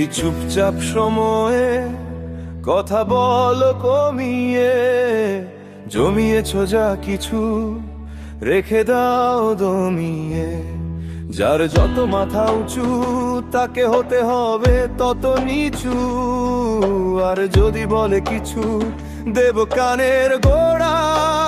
এই চুপচাপ সময়ে কথা বল কমিয়ে, জমিয়েছ যা কিছু, রেখে দাও দমিয়ে। যার যত মাথা উঁচু, তাকে হতে হবে তত নিচু। আর যদি বলে কিছু, দেব কানের গোড়ায়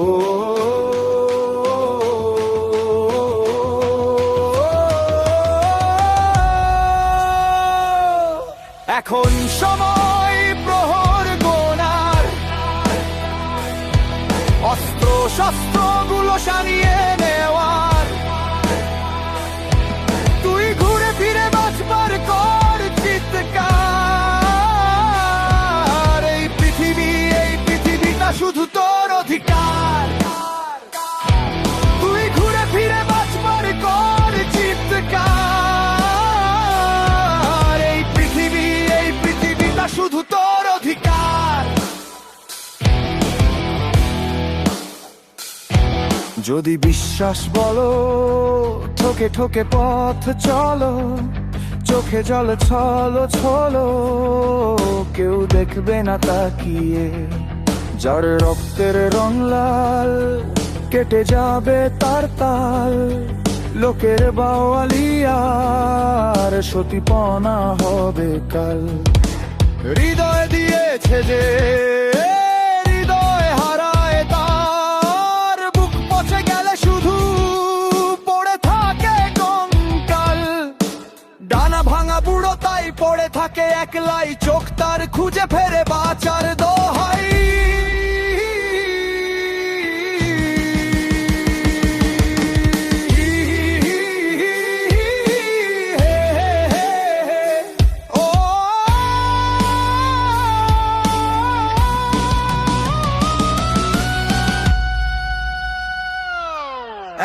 amor. যদি বিশ্বাস বলো, ঠোকে ঠোকে পথ চলো, চোখে জল ছলো ছলো, কেউ দেখবে না তাকিয়ে। যার রক্তের রং লাল, কেটে যাবে তার তাল। লোকের বাওয়ালিয়ার সতীপনা হবে কাল। হৃদয় দিয়েছে যে পড়ে থাকে একলাই চোখ তার খুঁজে ফেরে বাঁচার দোহাই।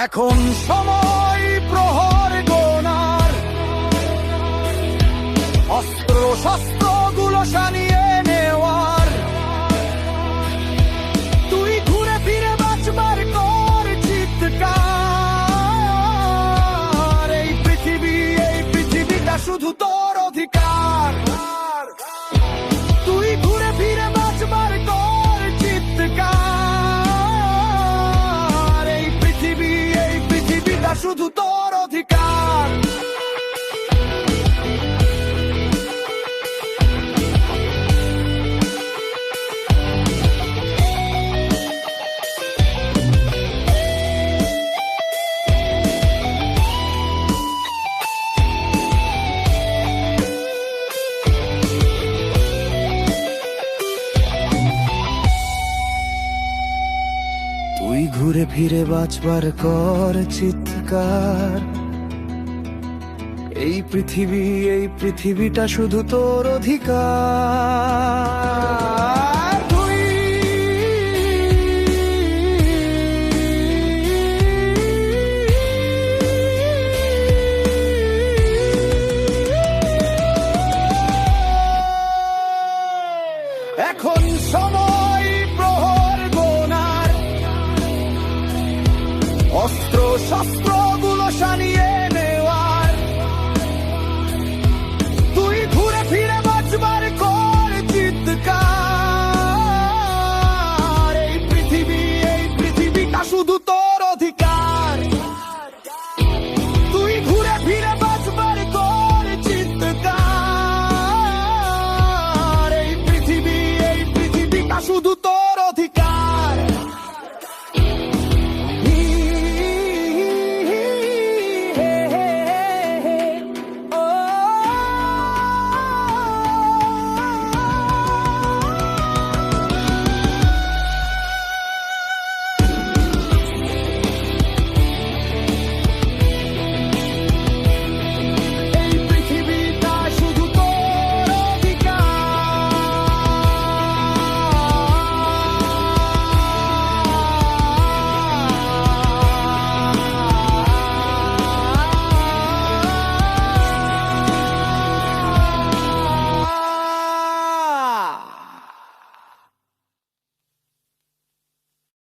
এখন সময় 哈 ফিরে বাঁচবার কর চিৎকার। এই পৃথিবী এই পৃথিবীটা শুধু তোর অধিকার। শস্ত্রগুলো সানিয়ে